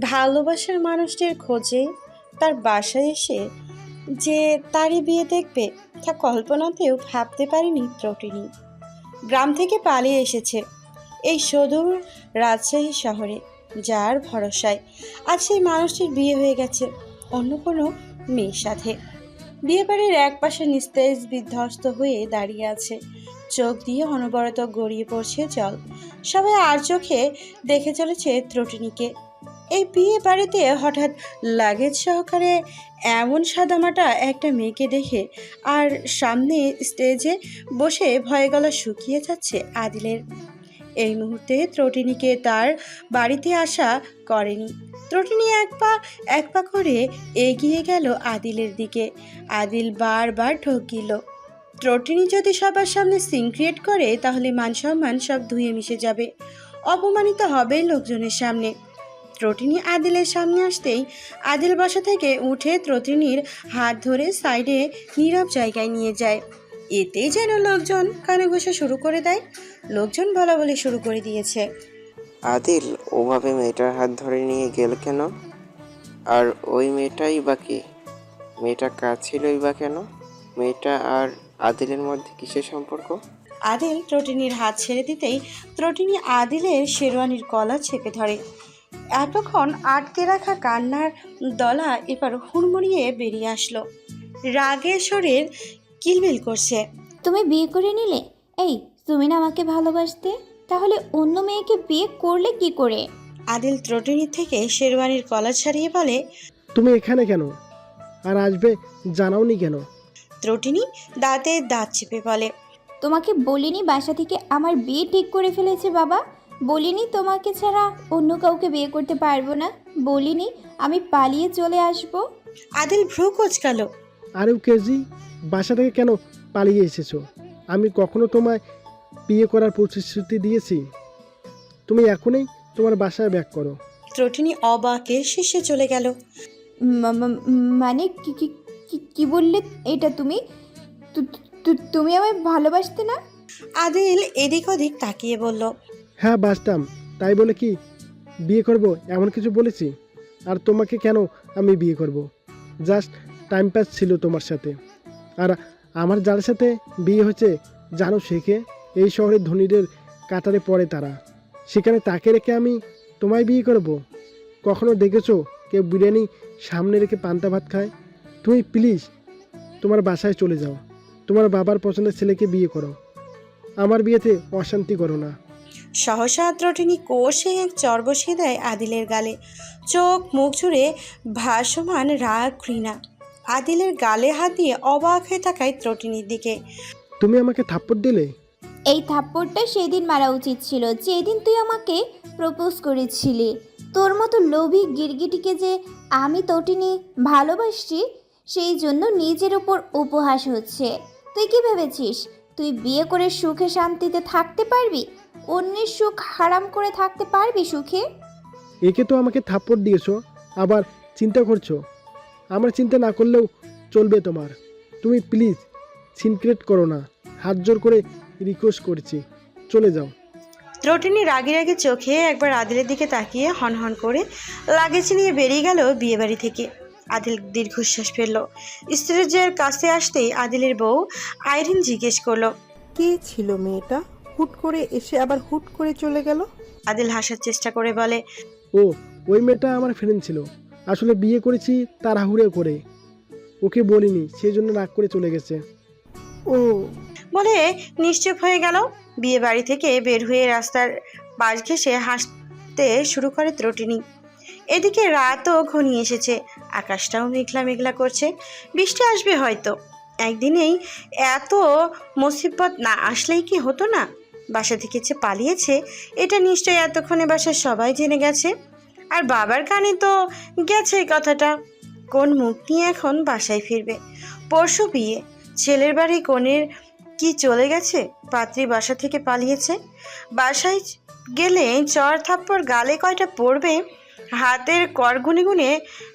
ভালোবাসার মানুষটির খোঁজে তার বাসায় এসে যে তারই বিয়ে দেখবে তা কল্পনাতেও ভাবতে পারেনি ত্রটিনি গ্রাম থেকে পালিয়ে এসেছে এই সদূর রাজশাহী শহরে, যার ভরসায় আজ সেই মানুষটির বিয়ে হয়ে গেছে অন্য কোনো মেয়ের সাথে। বিয়ে বাড়ির এক পাশে নিস্তেজ বিধ্বস্ত হয়ে দাঁড়িয়ে আছে, চোখ দিয়ে অনবরত গড়িয়ে পড়ছে জল। সবাই আর চোখে দেখে চলেছে ত্রটিনিকে এই বিয়ে বাড়িতে হঠাৎ লাগেজ সহকারে এমন সাদামাটা একটা মেয়েকে দেখে আর সামনে স্টেজে বসে ভয়ে গলা শুকিয়ে যাচ্ছে আদিলের। এই মুহূর্তে ত্রটিনিকে তার বাড়িতে আসা করেনি। ত্রটিনি এক পা এক পা করে এগিয়ে গেল আদিলের দিকে। আদিল বারবার ঠকিল ত্রটিনি যদি সবার সামনে সিন ক্রিয়েট করে, তাহলে মান সম্মান সব ধুয়ে মিশে যাবে। অপমানিত হবে লোকজনের সামনে। ত্রটিনি আদিলের সামনে আসতেই আদিল বাসা থেকে উঠে ত্রটিনির হাত ধরে সাইডে নীরব জায়গায় নিয়ে যায়। এতেই যেন লোকজন কানে ঘষা শুরু করে দেয়। লোকজন বলা বলে শুরু করে দিয়েছে। আদিল ওভাবে মেয়েটার হাত ধরে নিয়ে গেল কেন? আর ওই মেয়েটাই বা কি? মেয়েটা কাজ ছিলই বা কেন? মেয়েটা আর আদিলের মধ্যে কিসের সম্পর্ক? আদিল ত্রটিনির হাত ছেড়ে দিতেই ত্রটিনি আদিলের শেরওয়ানির কলা চেপে ধরে। এতক্ষণ আটকে রাখা কান্নার দলা এবার হুড়মুড়িয়ে বেরিয়ে আসলো। রাগের শরীর কিলবিল করছে। তুমি বিয়ে করে নিলে? এই তুমি না আমাকে ভালোবাসতে? তাহলে অন্য মেয়েকে বিয়ে করলে কি করে? আদিল ত্রটিনি থেকে শেরওয়ানির কলা ছাড়িয়ে বলে তুমি এখানে কেন? আর আসবে জানাওনি কেন? ত্রটিনি দাঁতে দাঁত চেপে বলে তোমাকে বলিনি বাসা থেকে আমার বিয়ে ঠিক করে ফেলেছে বাবা? বলিনি তোমাকে ছাড়া অন্য কাউকে বিয়ে করতে পারব না। বলিনি আমি পালিয়ে চলে আসব। আদিল ভ্রু কোচকালো। আরেও কেজি বাসা থেকে কেন পালিয়ে এসেছ? আমি কখনো তোমায় বিয়ে করার প্রতিশ্রুতি দিয়েছি। তুমি এখনই তোমার বাসায় ব্যাক করো। ত্রটিনি অবাকে শেষে চলে গেল। মা- মা- মানে কি কি- কি- কি বললে এটা তুমি? তু- তু- তুমি আমায় ভালোবাসতে না? আদিল এদিক ওদিক তাকিয়ে বলল হ্যাঁ বাসতাম তাই বলে কি বিয়ে করব? এমন কিছু বলেছি? আর তোমাকে কেন আমি বিয়ে করব? জাস্ট টাইম পাস ছিল তোমার সাথে। আর আমার যার সাথে বিয়ে হয়েছে, জানো শেখে এই শহরের ধনীদের কাতারে পড়ে তারা। সেখানে তাকে রেখে আমি তোমায় বিয়ে করব? কখনো দেখেছ কেউ বিরিয়ানি সামনে রেখে পান্তা ভাত খায়? তুমি প্লিজ তোমার বাসায় চলে যাও। তোমার বাবার পছন্দের ছেলেকে বিয়ে করো। আমার বিয়েতে অশান্তি করো না। সহসা ত্রটিনি কোষে এক চর বসিয়ে দেয় আদিলের গালে। চোখ মুখ জুড়ে ভাসমান রাগ ঘৃণা। আদিলের গালে হাত দিয়ে অবাক হয়ে তাকায় ত্রটিনির দিকে। তুমি আমাকে থাপ্পড় দিলে? এই থাপ্পড়টা সেদিন মারা উচিত ছিল যেদিন তুই আমাকে প্রপোজ করেছিলি। তোর মতো লোভী গিরগিটিকে যে আমি তটিনি ভালোবাসছি সেই জন্য নিজের ওপর উপহাস হচ্ছে। তুই কি ভেবেছিস? তুই বিয়ে করে সুখে শান্তিতে থাকতে পারবি? অন্যের সুখ হারাম করে থাকতে পারবি সুখে? একে তো আমাকে থাপ্পড় দিয়েছ আবার চিন্তা করছ। আমার চিন্তা না করলেও চলবে তোমার। তুমি প্লিজ সিনক্রেট করো না। হাত জোর করে রিকোয়েস্ট করছি। চলে যাও। ত্রটিনি রাগি রাগে চোখে একবার আদিলের দিকে তাকিয়ে হন হন করে লাগেজ নিয়ে বেরিয়ে গেল বিয়েবাড়ি থেকে। আদিল দীর্ঘশ্বাস ফেলল। স্ত্রীজের কাছে আসতেই আদিলের বউ আইরিন জিজ্ঞেস করল কে ছিল মেয়েটা? হুট করে এসে আবার হুট করে চলে গেল। আদিল হাসার চেষ্টা করে বলে ও ওই মেয়েটা আমার ফ্রেন্ড ছিল। আসলে বিয়ে করেছি তাড়াহুড়ো করে। ওকে বলিনি সেই জন্য রাগ করে চলে গেছে। ও। বলে নিশ্চুপ হয়ে গেল। বিয়ে বাড়ি থেকে বের হয়ে রাস্তার পাশ ঘেসে হাসতে শুরু করে ত্রটিনি। এদিকে রাতও ঘনিয়ে এসেছে। আকাশটাও মেঘলা মেঘলা করছে। বৃষ্টি আসবে হয়তো। একদিনেই এত মুসিবত না আসলেই কি হতো না? বাসা থেকে যে পালিয়েছে, এটা নিশ্চয়ই এতক্ষণে বাসার সবাই জেনে গেছে। আর বাবার কানে তো গেছে কথাটা। কোন মুখ নিয়ে এখন বাসায় ফিরবে? পরশু বিয়ে। ছেলের বাড়ি কনের কি চলে গেছে? পাত্রী বাসা থেকে পালিয়েছে। বাসায় গেলে চর থাপ্পড় গালে কয়টা পড়বে? হাতের কর গুনে গুনে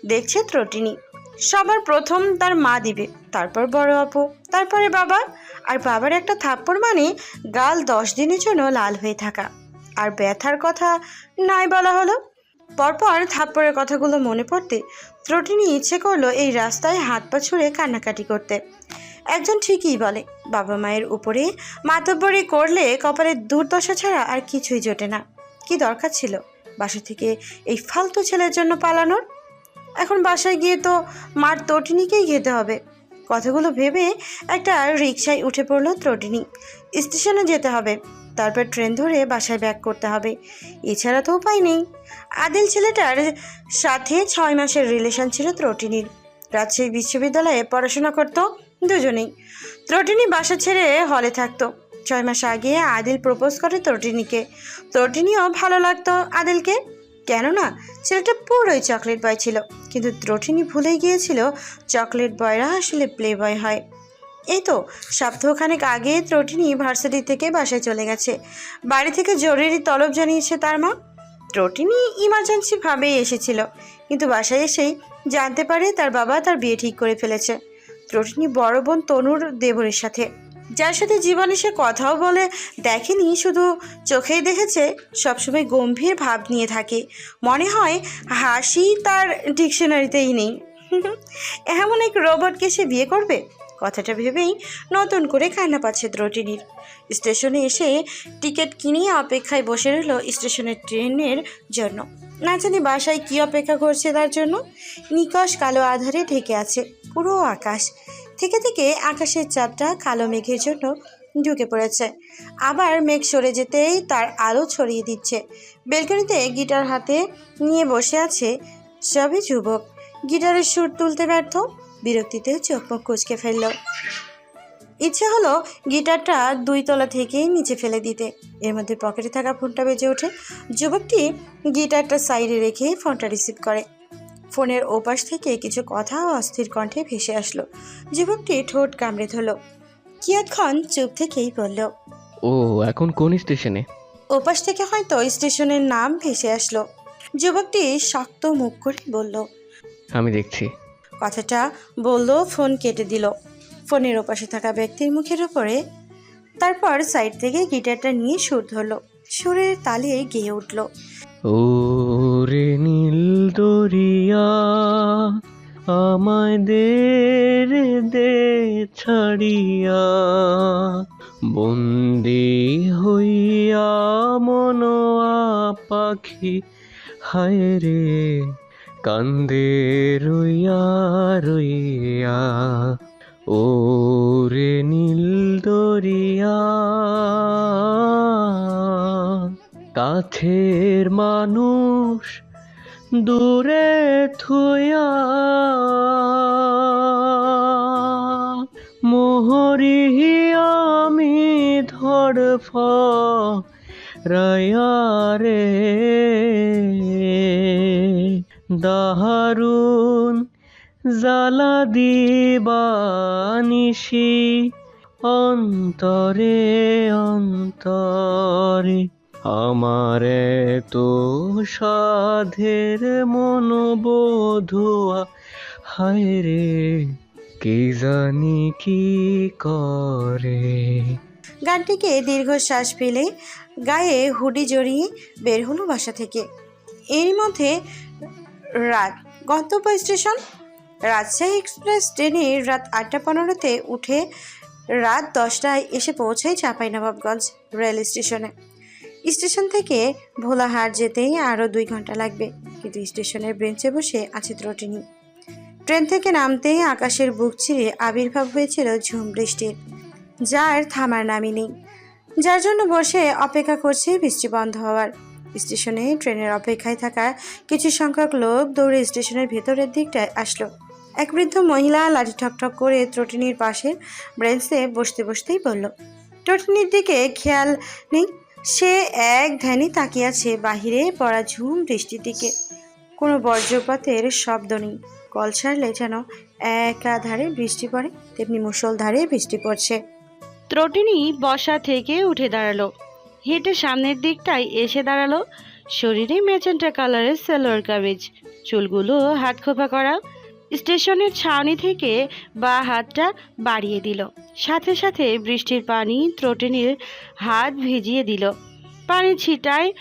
দেখছে ত্রটিনি সবার প্রথম তার মা দিবে, তারপর বড় আপু, তারপরে বাবা, আর বাবার একটা থাপ্পড় মানে গাল দশ দিনের জন্য লাল হয়ে থাকা। আর ব্যথার কথা নাই বলা হলো। পরপর থাপ্পড়ের কথাগুলো মনে পড়তে ত্রটিনি ইচ্ছে করল এই রাস্তায় হাত পা ছুঁড়ে কান্নাকাটি করতে। একজন ঠিকই বলে, বাবা মায়ের উপরে মাতব্বরি করলে কপালের দুর্দশা ছাড়া আর কিছুই জোটে না। কি দরকার ছিল? বাসা থেকে এই ফালতু ছেলের জন্য পালানোর? এখন বাসায় গিয়ে তো মার তটিনিকেই খেতে হবে। কথাগুলো ভেবে একটা রিক্সায় উঠে পড়ল ত্রটিনি। স্টেশনে যেতে হবে, তারপর ট্রেন ধরে বাসায় ব্যাক করতে হবে। এছাড়া তো উপায় নেই। আদিল ছেলেটার সাথে ছয় মাসের রিলেশন ছিল ত্রটিনির। রাজশাহী বিশ্ববিদ্যালয়ে পড়াশোনা করতো দুজনেই। ত্রটিনি বাসা ছেড়ে হলে থাকতো। ছয় মাস আগে আদিল প্রপোজ করে ত্রটিনিকে। ত্রটিনিও ভালো লাগতো আদিলকে। কেননা ছেলেটা পুরোই চকলেট বয় ছিল, কিন্তু ত্রটিনি ভুলেই গিয়েছিল চকলেট বয়রা আসলে প্লে বয় হয়। এই তো, সপ্তাহখানেক আগে ত্রটিনি ভার্সিটি থেকে বাসায় চলে গেছে। বাড়ি থেকে জরুরি তলব জানিয়েছে তার মা। ত্রটিনি ইমার্জেন্সি ভাবেই এসেছিল, কিন্তু বাসায় এসেই জানতে পারে তার বাবা তার বিয়ে ঠিক করে ফেলেছে। ত্রটিনি বড় বোন তনুর দেবরের সাথে। যার সাথে জীবনে সে কথাও বলে দেখেনি, শুধু চোখেই দেখেছে, সবসময় গম্ভীর ভাব নিয়ে থাকে। মনে হয় হাসি তার ডিকশনারিতেই নেই। এমন এক রোবটকে সে বিয়ে করবে? কথাটা ভেবেই নতুন করে কান্না পাচ্ছে ত্রটিনির স্টেশনে এসে টিকিট কিনে অপেক্ষায় বসে রইল স্টেশনের ট্রেনের জন্য। না জানি বাসায় কী অপেক্ষা করছে তার জন্য। নিকশ কালো আধারে ঢেকে আছে, পুরো আকাশ। থেকে থেকে আকাশের চাঁদটা কালো মেঘের জন্য ঢুকে পড়েছে। আবার মেঘ সরে যেতেই তার আলো ছড়িয়ে দিচ্ছে। বেলকনিতে গিটার হাতে নিয়ে বসে আছে সবই যুবক। গিটারের সুর তুলতে ব্যর্থ, বিরক্তিতে চোখ মুখ কুচকে ফেলল। ইচ্ছে হলো গিটারটা দুই তলা থেকেই নিচে ফেলে দিতে। এর মধ্যে পকেটে থাকা ফোনটা বেজে ওঠে। যুবকটি গিটারটা সাইডে রেখে ফোনটা রিসিভ করে। ফোনের ওপাশ থেকে কিছু কথা অস্থির কণ্ঠে ভেসে আসলো। যুবকটি ঠোঁট কামড়ে ধরল। কিয়ৎক্ষণ চুপ থেকেই বলল ও এখন কোন স্টেশনে? ওপাশ থেকে হয়তো স্টেশনের নাম ভেসে আসলো। যুবকটি শক্ত মুখ করে বলল আমি দেখছি। কথাটা বলল ফোন কেটে দিল। ফোনের ওপাশে থাকা ব্যক্তির মুখের ওপরে তারপর সাইড থেকে গিটারটা নিয়ে সুর ধরলো। সুরের তালে গেয়ে উঠল। ও রে নীল দরিয়া আমায় দে দে ছাড়িয়া। বন্দি হইয়া মনোয়া পাখি, হায় রে, কান্দে রইয়া রইয়া। ও রে নীল দরিয়া কাছের মানুষ দূরে থুয়া মোহরি আমি ধরফ রে দাহারুন জালা দিবানিসি অন্তরে অন্তরে আমার তো সাধের মনোবোধুয়া। হায় রে, কি জানি কি করে? গানটিকে দীর্ঘশ্বাস ফেলে গায়ে হুডি জড়িয়ে বের হলো বাসা থেকে। এর মধ্যে রাত, গন্তব্য স্টেশন, রাজশাহী এক্সপ্রেস ট্রেনে রাত আটটা পনেরোতে উঠে রাত দশটায় এসে পৌঁছায় চাঁপাইনবাবগঞ্জ রেল স্টেশনে। স্টেশন থেকে ভোলাহাট যেতেই আরও দুই ঘণ্টা লাগবে। কিন্তু স্টেশনের বেঞ্চে বসে আছে ত্রটিনি ট্রেন থেকে নামতেই আকাশের বুক চিরে আবির্ভাব হয়েছিল ঝুম বৃষ্টির। যার থামার নামই নেই। যার জন্য বসে অপেক্ষা করছে বৃষ্টি বন্ধ হওয়ার। স্টেশনে ট্রেনের অপেক্ষায় থাকা কিছু সংখ্যক লোক দৌড়ে স্টেশনের ভেতরের দিকটায় আসলো। এক বৃদ্ধ মহিলা লাঠি ঠকঠক করে ত্রটিনির পাশের ব্রেঞ্চে বসতে বসতেই বলল ত্রটিনির দিকে খেয়াল নেই? সে এক ধ্যানে তাকিয়ে আছে বাহিরে পড়া ঝুম বৃষ্টির দিকে। কোনো বজ্রপাতের শব্দ নেই। কল ছাড়লে যেন একাধারে বৃষ্টি পড়ে, তেমনি মুষলধারে বৃষ্টি পড়ছে। ত্রটিনি বসা থেকে উঠে দাঁড়াল। হেঁটে সামনের দিকটায় এসে দাঁড়াল। শরীরে মেজেন্টা কালারের সেলোয়ার কামিজ, চুলগুলো হাত খোপা করা স্টেশনের ছাউনি থেকে বা হাতটা বাড়িয়ে দিল। সাথে সাথে বৃষ্টির পানি ত্রটিনির হাত ভিজিয়ে দিল। পানি ছিটায়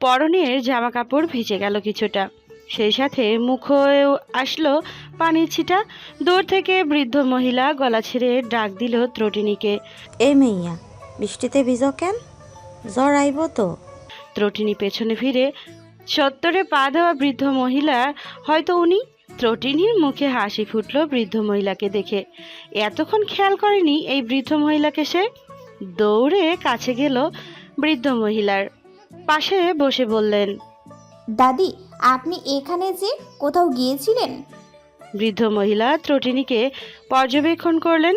পরনের জামা কাপড় ভিজে গেল কিছুটা। সেই সাথে মুখেও আসলো পানির ছিটা। দূর থেকে বৃদ্ধ মহিলা গলা ছেড়ে ডাক দিল ত্রটিনীকে। এ মেইয়া বৃষ্টিতে ভিজো কেন? জ্বর আইব তো। ত্রটিনী পেছনে ফিরে সত্তরে পা দেওয়া বৃদ্ধ মহিলা হয়তো উনি ত্রটিনীর মুখে হাসি ফুটলো বৃদ্ধ মহিলাকে দেখে। এতক্ষণ খেয়াল করেনি এই বৃদ্ধ মহিলাকে সে? দৌড়ে কাছে গেল বৃদ্ধ মহিলার। পাশে বসে বললেন দাদি আপনি এখানে যে কোথাও গিয়েছিলেন? বৃদ্ধ মহিলা ত্রটিনীকে পর্যবেক্ষণ করলেন।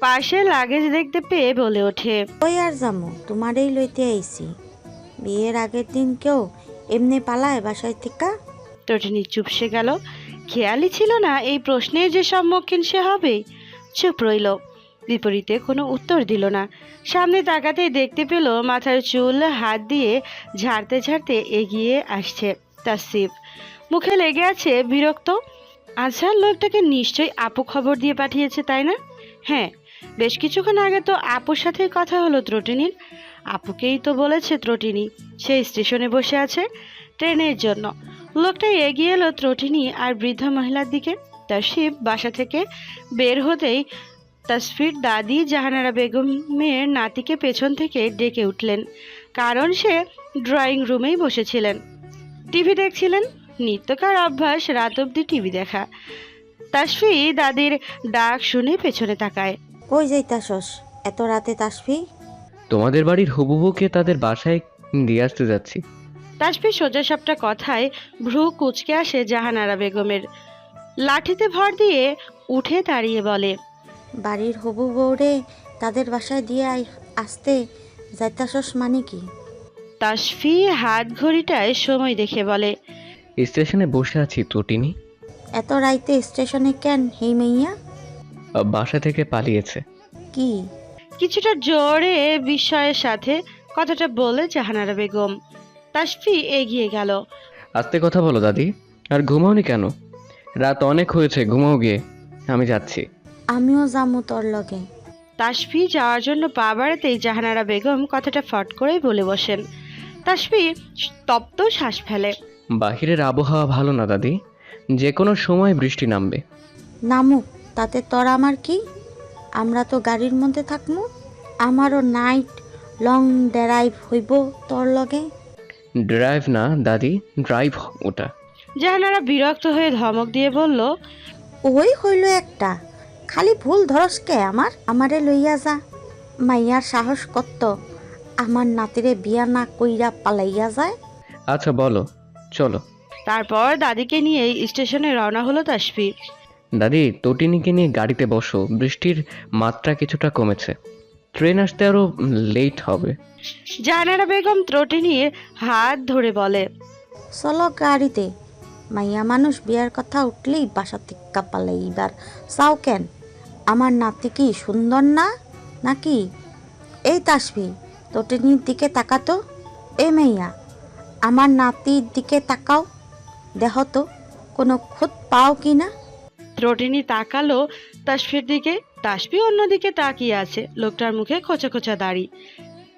পাশে লাগেজ দেখতে পেয়ে বলে ওঠে ওই আর জামু তোমারই লইতে আইছি। বিয়ের আগের দিন কেউ এমনি পালায় বাসায় থেকে? ত্রটিনী চুপসে গেল। খেয়ালই ছিল না এই প্রশ্নের যে সম্মুখীন সে হবেই চুপ রইল। বিপরীতে কোনো উত্তর দিল না। সামনে তাকাতেই দেখতে পেল মাথার চুল, হাত দিয়ে ঝাড়তে ঝাড়তে এগিয়ে আসছে তাসিফ। মুখে লেগে আছে বিরক্ত। আচ্ছা লোকটাকে নিশ্চয়ই আপু খবর দিয়ে পাঠিয়েছে, তাই না? হ্যাঁ বেশ কিছুক্ষণ আগে তো আপুর সাথে কথা হলো ত্রটিনীর। আপুকেই তো বলেছে ত্রটিনী সেই স্টেশনে বসে আছে ট্রেনের জন্য। লোকটা এগিয়ে এলো ত্রটিনী আর বৃদ্ধ মহিলার দিকে। তাসিফ বাসা থেকে বের হতেই তাসফির দাদি জাহানারা বেগমের নাতিকে পেছন থেকে ডেকে উঠলেন কারণ সে ড্রয়িং রুমেই বসেছিলেন। টিভি দেখছিলেন নিত্যকার অভ্যাস রাত অবধি টিভি দেখা। তাসফি দাদির ডাক শুনে পেছনে তাকায়। কই যাইতাছস? এত রাতে তাসফি? তোমাদের বাড়ির হবু বউকে তাদের বাসায় দিয়ে আসতে যাচ্ছি। তাসফি সোজা সাপটা কথায় ভ্রু কুচকে আসে জাহানারা বেগমের। লাঠিতে ভর দিয়ে উঠে দাঁড়িয়ে বলে বাড়ির হবু বউরে তাদের বাসায় দিয়ে আই- আসতে যাইতাছস মানে কি? তাসফি হাত ঘড়িটায় সময় দেখে বলে স্টেশনে বসে আছি ত্রটিনি এত রাইতে স্টেশনে কেন হেই মেইয়া? বাসা থেকে পালিয়েছে। কি? কিছুটা জোরে বিস্ময়ের সাথে কথাটা বলে জাহানারা বেগম তাসফি এগিয়ে গেল। আস্তে কথা বলো দাদি। আর ঘুমাওনি কেন? রাত অনেক হয়েছে ঘুমাও গিয়ে। আমি যাচ্ছি। আমিও যামু তোর লগে। তাসফি যাওয়ার জন্য পা বাড়াতেই জাহানারা বেগম কথাটা ফট করেই বলে বসেন। তাসফি তপ্ত শ্বাস ফেলে। বাহিরের আবহাওয়া ভালো না দাদি। যে কোনো সময় বৃষ্টি নামবে। নামুক তাতে তোর আমার কি? আমরা তো গাড়ির মধ্যে থাকমু। আমারও নাইট লং ড্রাইভ হইব তোর লগে। ড্রাইভ না দাদি ড্রাইভ ওটা। জাহানারা বিরক্ত হয়ে ধমক দিয়ে বলল ওই হইল একটা। খালি ভুল ধরস কে আমার? আমারে লইয়া যা। মাইয়ার সাহস কত আমার নাতিরে বিয়া না কইরা পালাইয়া যায়। আচ্ছা বলো চলো। তারপর দাদিকে নিয়ে স্টেশনে রওনা হলো তাসফি দাদি তটিনীকে নিয়ে গাড়িতে বসো। বৃষ্টির মাত্রা কিছুটা কমেছে। ট্রেন আসতে আরও লেট হবে। জাহানারা বেগম ত্রটিনির হাত ধরে বলে চলো গাড়িতে। মাইয়া মানুষ বিয়ার কথা উঠলেই বাসা টিক্কা পালে এইবার চাও কেন? আমার নাতি কি সুন্দর না? নাকি? এই তাসবি তোটিনির দিকে তাকাতো এ মাইয়া আমার নাতির দিকে তাকাও। দেহ তো কোনো খুঁত পাও কি না? ত্রটিনি তাকালো তাসফির দিকে। তাসফি অন্যদিকে তাকিয়ে আছে লোকটার মুখে খোঁচা খোঁচা দাড়ি।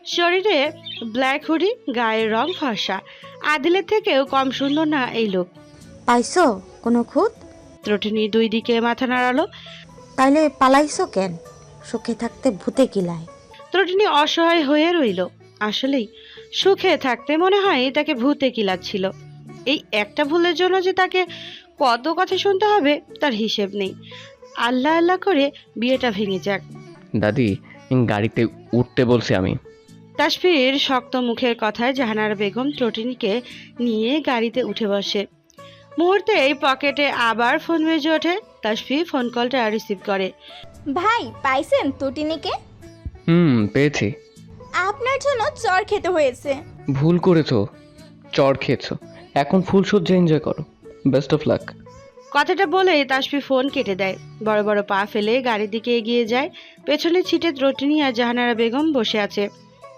শরীরে ব্ল্যাক হুডি গায়ের রং ফর্সা। আদিলের থেকেও কম সুন্দর না এই লোক। পাইছো কোনো খুঁত? ত্রটিনি দুই দিকে মাথা নাড়ালো। তাইলে পালাইছো কেন? সুখে থাকতে ভূতে কিলায় ত্রটিনি অসহায় হয়ে রইল। আসলেই সুখে থাকতে মনে হয় তাকে ভূতে কিলাচ্ছিল এই একটা ভুলের জন্য যে তাকে কত কথা শুনতে হবে তার হিসেব নেই। আল্লাহ আল্লাহ করে বিয়েটা ভেঙে যাক। দাদি গাড়িতে উঠতে বলছি আমি। তাসফির শক্ত মুখের কথায় জাহানারা বেগম ত্রটিনিকে নিয়ে গাড়িতে উঠে বসে। মুহূর্তেই পকেটে আবার ফোন বেজে ওঠে। তাসফি ফোন কলটা রিসিভ করে। ভাই পাইছেন তটিনীকে হুম পেয়েছি। আপনার জন্য চর খেতে হয়েছে। ভুল করেছ। চর খেয়েছো। এখন ফুল ফুলসজ্জা এনজয় করো। বেস্ট অফ লাক কথাটা বলে তাসফি ফোন কেটে দেয়। বড় বড় পা ফেলে গাড়ির দিকে এগিয়ে যায়। পেছনে ছিটে ত্রটিনি আর জাহানারা বেগম বসে আছে।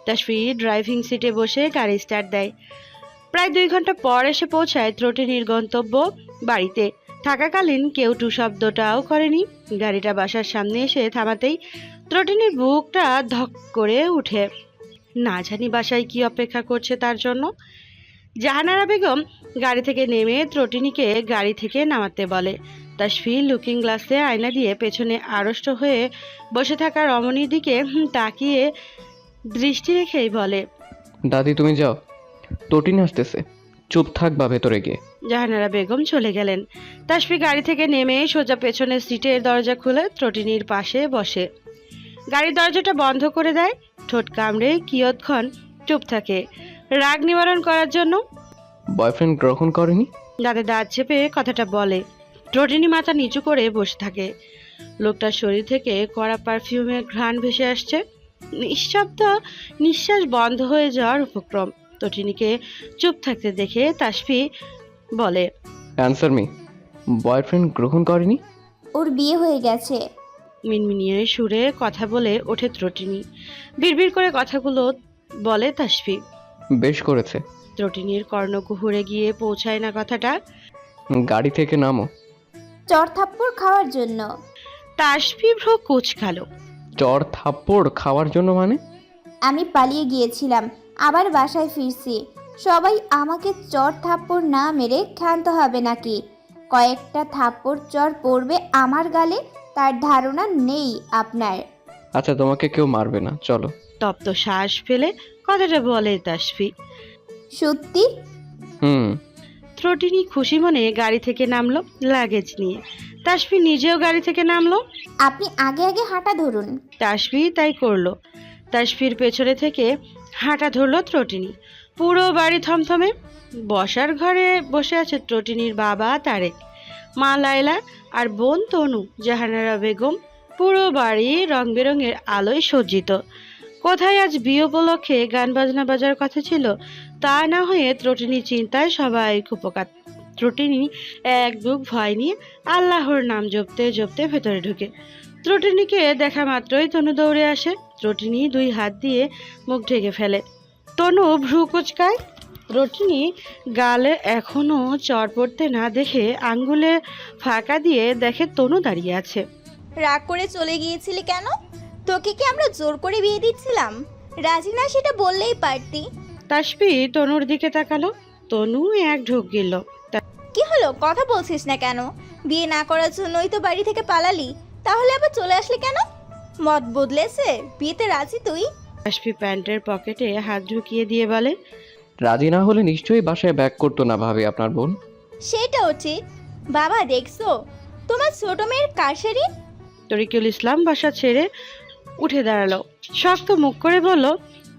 তাসফি ড্রাইভিং সিটে বসে গাড়ি স্টার্ট দেয়। প্রায় দুই ঘণ্টা পর এসে পৌঁছায় ত্রটিনির গন্তব্য বাড়িতে। থাকাকালীন কেউ টু শব্দটাও করেনি। গাড়িটা বাসার সামনে এসে থামাতেই ত্রটিনির বুকটা ধক করে উঠে। না জানি বাসায় কি অপেক্ষা করছে তার জন্য। জাহানারা বেগম গাড়ি থেকে নেমে ত্রটিনিকে গাড়ি থেকে নামাতে বলে। তাসফি লুকিং গ্লাসে আয়না দিয়ে পেছনে আড়ষ্ট হয়ে বসে থাকা রমণীর দিকে তাকিয়ে দৃষ্টি রেখেই বলে দাদি তুমি যাও। তটিন আসতেছে। চুপ থাকবা ভেতরে গিয়ে। জাহানারা বেগম চলে গেলেন। তাসফি গাড়ি থেকে নেমে সোজা পেছনের সিটের দরজা খুলে ত্রটিনির পাশে বসে। গাড়ির দরজাটা বন্ধ করে দেয়। ঠোঁট কামড়ে কিয়ৎক্ষণ চুপ থাকে। রাগ নিবারণ করার জন্য? বয়ফ্রেন্ড গ্রহণ করেনি? দাঁতে দাঁত চেপে কথাটা বলে। ত্রটিনি মাথা নিচু করে বসে থাকে। লোকটার শরীর থেকে কড়া পারফিউমের ঘ্রাণ ভেসে আসছে। নিঃশব্দ নিঃশ্বাস বন্ধ হয়ে যাওয়ার উপক্রম। তটিনীকে চুপ থাকতে দেখে তাসফি বলে অ্যান্সার মি বয়ফ্রেন্ড গ্রহণ করেনি? ওর বিয়ে হয়ে গেছে। মিনমিনিয়ে সুরে কথা বলে ওঠে ত্রটিনি বিড়বিড় করে কথাগুলো বলে তাসফি। বেশ করেছে। ত্রটিনির কর্ণকুহুরে গিয়ে পৌঁছায় না কথাটা? গাড়ি থেকে নামো। চর থাপ্পড় খাওয়ার জন্য। তাসফি ভ্রু কুচকালো চর থাপ্পড় খাওয়ার জন্য মানে? আমি পালিয়ে গিয়েছিলাম আবার বাসায় ফিরছি। সবাই আমাকে চর থাপ্পড় না মেরে ক্ষান্ত হবে নাকি? কয়েকটা থাপ্পড় চর পড়বে আমার গালে তার ধারণা নেই আপনার। আচ্ছা তোমাকে কেউ মারবে না চলো। তপ্ত শ্বাস ফেলে কথাটা বলে তাসফি। সত্যি? হুম। ত্রটিনি খুশি মনে গাড়ি থেকে নামলো লাগেজ নিয়ে। তাসফি নিজেও গাড়ি থেকে নামলো। আপনি আগে আগে হাঁটা ধরুন। তাসফি তাই করল। তাসফির পেছনে থেকে হাঁটা ধরলো ত্রটিনি। পুরো বাড়ি থমথমে। বসার ঘরে বসে আছে ত্রটিনির বাবা তারেক। মা লায়লা আর বোন তনু জাহানারা বেগম। পুরো বাড়ি রং বেরঙের আলোয় সজ্জিত। কোথায় আজ বিয়ে উপলক্ষে গান বাজনা বাজার কথা ছিল, তা না হয়ে ত্রটিনি চিন্তায় সবাই কুপকাত। ত্রটিনি এক বুক ভয় নিয়ে আল্লাহর নাম জপতে জপতে ভেতরে ঢুকে। ত্রটিনিকে দেখা মাত্রই তনু দৌড়ে আসে। ত্রটিনি দুই হাত দিয়ে মুখ ঢেকে ফেলে। তনু ভ্রু কুচকায়। ত্রটিনি গালে এখনও চর পড়তে না দেখে আঙ্গুলে ফাঁকা দিয়ে দেখে তনু দাঁড়িয়ে আছে। রাগ করে চলে গিয়েছিলি কেন? তোকে কি আমরা জোর করে বিয়ে দিচ্ছিলাম? রাজি না সেটা বললেই পারতি। তাসপি তনুর দিকে তাকালো। তনু এক ঢোক গেল। কি হলো? কথা বলছিস না কেন? বিয়ে না করার জন্যই তো বাড়ি থেকে পালালি। তাহলে আবার চলে আসলি কেন? মত বদলেছে। বিয়েতে রাজি তুই? তাসপি প্যান্টের পকেটে হাত ঢুকিয়ে দিয়ে বলে রাজি না হলে নিশ্চয়ই বাসায় ব্যাক করতো না ভাবে আপনার বোন। সেটা ঠিক বাবা দেখছ? তোমার ছোট মেয়ের কাশারি তরিকুল ইসলাম বাসা ছেড়ে উঠে দাঁড়াল। শক্ত মুখ করে বলল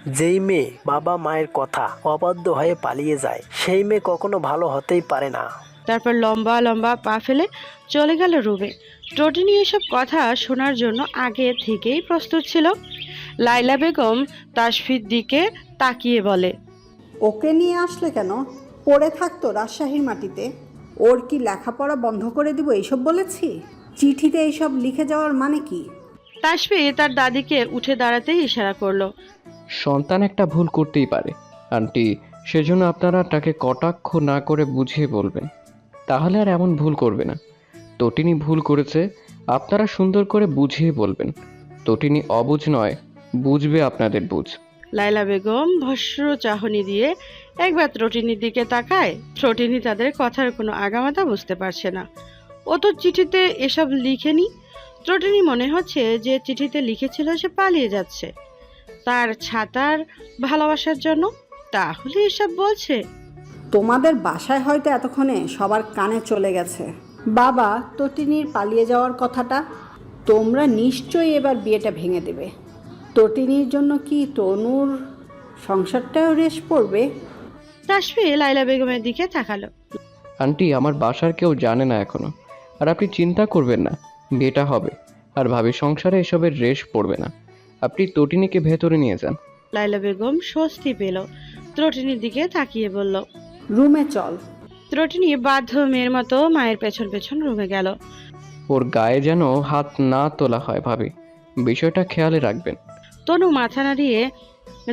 যেই মেয়ে বাবা মায়ের কথা অবাধ্য হয়ে পালিয়ে যায় সেই মেয়ে কখনো ভালো হতেই পারে না। তারপর লম্বা লম্বা পা ফেলে চলে গেল রুমে। টোটিনি এসব কথা শোনার জন্য আগে থেকেই প্রস্তুত ছিল। লাইলা বেগম তাসফির দিকে তাকিয়ে বলে ওকে নিয়ে আসলে কেন? পড়ে থাকতো রাজশাহীর মাটিতে। ওর কি লেখাপড়া বন্ধ করে দিব এইসব বলেছি? চিঠিতে এইসব লিখে যাওয়ার মানে কি? তাসফি তার দাদিকে উঠে দাঁড়াতেই ইশারা করল। সন্তান একটা ভুল করতেই পারে। আন্টি সেজন্য আপনারা তাকে কটাক্ষ না করে বুঝিয়ে বলবেন। তাহলে আর এমন ভুল করবে না। তটিনী ভুল করেছে আপনারা সুন্দর করে বুঝিয়ে বলবেন। তটিনী অবুঝ নয় বুঝবে আপনাদের বুঝ। লাইলা বেগম ভস্র চাহনি দিয়ে একবার ত্রটিনির দিকে তাকায়। ত্রটিনি তাদের কথার কোনো আগামাতা বুঝতে পারছে না। ও তো চিঠিতে এসব লিখেনি ত্রটিনি মনে হচ্ছে যে চিঠিতে লিখেছিল সে পালিয়ে যাচ্ছে। তার ছাতার ভালোবাসার জন্য? তাহলে এসব বলছে। তোমাদের বাসায় হয়তো এতক্ষণে সবার কানে চলে গেছে। বাবা তটিনীর পালিয়ে যাওয়ার কথাটা? তোমরা নিশ্চয়ই এবার বিয়েটা ভেঙে দেবে। তটিনীর জন্য কি তনুর সংসারটাও রেশ পড়বে? তাসফি লাইলা বেগমের দিকে তাকালো। আন্টি আমার বাসার কেউ জানে না এখনও। আর আপনি চিন্তা করবেন না। বিয়েটা হবে। আর ভাবি সংসারে এসবের রেশ পড়বে না। আপনি তটিনীকে ভেতরে নিয়ে যান। লাইলা বেগম স্বস্তি পেল। ত্রটিনির দিকে তাকিয়ে বলল রুমে চল। ত্রটিনি বাধ্য মেয়ের মতো মায়ের পেছন পেছন রুমে গেল। ওর গায়ে যেন হাত না তোলা হয় ভাবি। বিষয়টা খেয়ালে রাখবেন। তনু মাথা নাড়িয়ে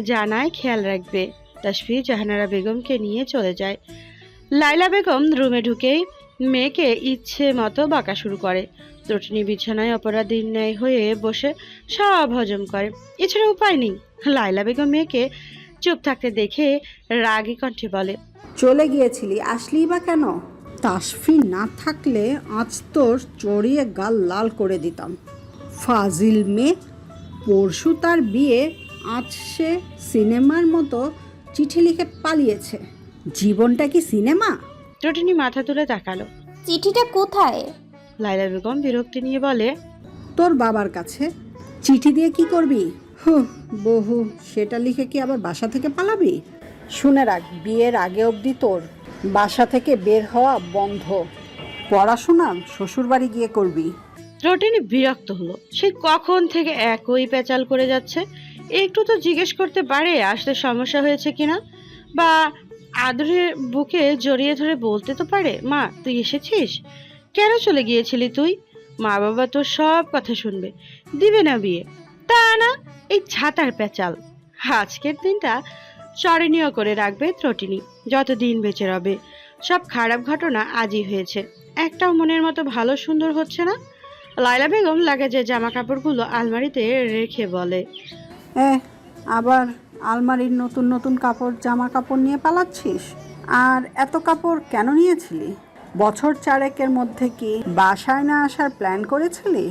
জানায় খেয়াল রাখবে। তাসফি জাহানারা বেগমকে নিয়ে চলে যায়। লাইলা বেগম রুমে ঢুকেই মেয়েকে ইচ্ছে মতো বাঁকা শুরু করে। ত্রটিনি বিছানায় অপরাধীর ন্যায় হয়ে বসে সব হজম করে। এছাড়া উপায় নেই। লাইলা বেগম মেয়েকে চুপ থাকতে দেখে রাগী কণ্ঠে বলে চলে গিয়েছিলি আসলি বা কেন? তাসফি না থাকলে আজ তোর চড়িয়ে গাল লাল করে দিতাম। ফাজিল মেয়ে পরশু তার বিয়ে আজ সে সিনেমার মতো চিঠি লিখে পালিয়েছে। জীবনটা কি সিনেমা? ত্রটিনি মাথা তুলে তাকালো। চিঠিটা কোথায়? লাইলা বেগম বিরক্তি নিয়ে বলে তোর বাবার কাছে চিঠি দিয়ে কি করবি? হু বহু সেটা লিখে কি আবার বাসা থেকে পালাবি? শুনে রাখ বিয়ের আগে অবধি তোর বাসা থেকে বের হওয়া বন্ধ। পড়াশোনা শ্বশুরবাড়ি গিয়ে করবি। ত্রটিনি বিরক্ত হলো। সে কখন থেকে একই পেঁচাল করে যাচ্ছে? একটু তো জিজ্ঞেস করতে পারে আসলে সমস্যা হয়েছে কিনা? বা আদরের বুকে জড়িয়ে ধরে বলতে তো পারে মা তুই এসেছিস? কেন চলে গিয়েছিলি তুই? মা বাবা তোর সব কথা শুনবে। দিবে না বিয়ে। তা না, এই ছাতার পেঁচাল। আজকের দিনটা স্মরণীয় করে রাখবে ত্রটিনি যতদিন বেঁচে রবে। সব খারাপ ঘটনা আজই হয়েছে। একটাও মনের মতো ভালো সুন্দর হচ্ছে না। লাইলা বেগম লাগেজের জামা কাপড়গুলো আলমারিতে রেখে বলে আবার আলমারির নতুন নতুন কাপড় জামা কাপড় নিয়ে পালাচ্ছিস? আর এত কাপড় কেন নিয়েছিলি? বছর চারেকের মধ্যে কি বাসায় না আসার প্ল্যান করেছিলি?